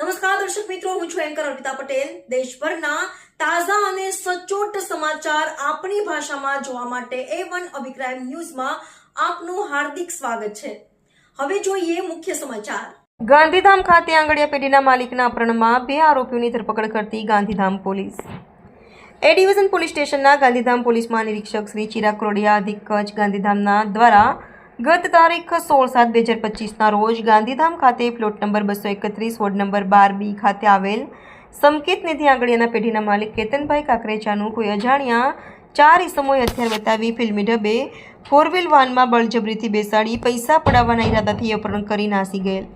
નમસ્કાર, દર્શક મિત્રો, હું છું એન્કર અર્પિતા પટેલ. દેશભરના તાજા અને સચોટ સમાચાર આપણી ભાષામાં જોવા માટે એ વન અભિપ્રાય ન્યૂઝમાં આપનું હાર્દિક સ્વાગત છે. હવે જોઈએ મુખ્ય સમાચાર. ગાંધીધામ ખાતે આંગળીયા પેઢીના માલિકના અપહરણમાં બે આરોપીઓની ધરપકડ કરતી Gandhidham police. A division police સ્ટેશનના ગાંધીધામ પોલીસ મહાનિરીક્ષક શ્રી ચિરાગ ક્રોડિયા અધિક કચ્છ ગાંધીધામના દ્વારા ગત તારીખ સોળ સાત બે હજાર પચીસના રોજ ગાંધીધામ ખાતે પ્લોટ નંબર બસો એકત્રીસ, વોર્ડ નંબર બાર બી ખાતે આવેલ સંકેત નિધિ આંગળીના પેઢીના માલિક કેતનભાઈ કાકરેચાનું કોઈ અજાણ્યા ચાર ઇસમોએ હથિયાર બતાવી ફિલ્મી ડબે ફોર વ્હીલ વાનમાં બળજબરીથી બેસાડી પૈસા પડાવવાના ઈરાદાથી અપહરણ કરી નાસી ગયેલ.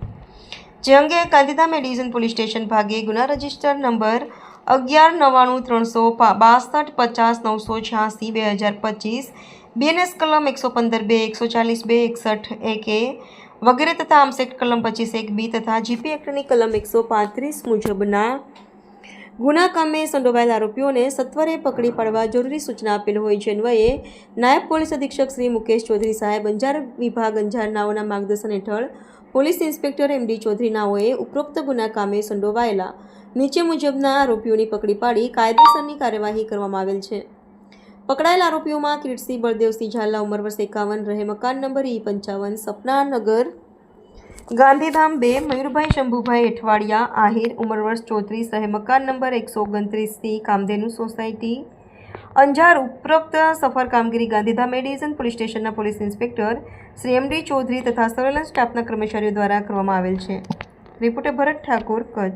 જે અંગે ગાંધીધામ એડિવિઝન પોલીસ સ્ટેશન ભાગે ગુના રજિસ્ટર નંબર અગિયાર નવ્વાણું, ત્રણસો બાસઠ, પચાસ, નવસો છ્યાસી, બે હજાર પચીસ બીએનએસ કલમ એકસો પંદર બે, એકસો ચાલીસ બે, એકસઠ એક એ વગેરે તથા આમસેટ કલમ પચીસ એક બી તથા જીપી એક્ટની કલમ એકસો પાંત્રીસ મુજબના ગુના કામે સંડોવાયેલ આરોપીઓને સત્વરે પકડી પાડવા જરૂરી સૂચના આપેલ હોય છે. અન્વયે નાયબ પોલીસ અધિક્ષક શ્રી મુકેશ ચૌધરી સાહેબ અંજાર વિભાગ અંજાર નાઓના માર્ગદર્શન હેઠળ police inspector M D Chaudhary નાઓએ ઉપરોક્ત ગુના કામે સંડોવાયેલા નીચે મુજબના આરોપીઓની પકડી પાડી કાયદેસરની કાર્યવાહી કરવામાં આવેલ છે. પકડાયેલ આરોપીઓમાં કિરીટસિંહ બળદેવસિંહ ઝાલા ઉંમર વર્ષ એકાવન, રહે મકાન નંબર ઈ પંચાવન, સપનાનગર. ગાંધીધામ બે, મયુરભાઈ શંભુભાઈ એઠવાડિયા, આહિર, ઉંમર વર્ષ ચોત્રીસ, રહે મકાન નંબર એકસો ઓગણત્રીસ સી, કામધેનુ સોસાયટી. અંજાર ઉપરોક્ત સફર કામગીરી ગાંધીધામ એ પોલીસ સ્ટેશનના police inspector Shri M D Chaudhary તથા સર્વેલન્સ સ્ટાફના કર્મચારીઓ દ્વારા કરવામાં આવેલ છે. રિપોર્ટર ભરત ઠાકોર કચ્છ.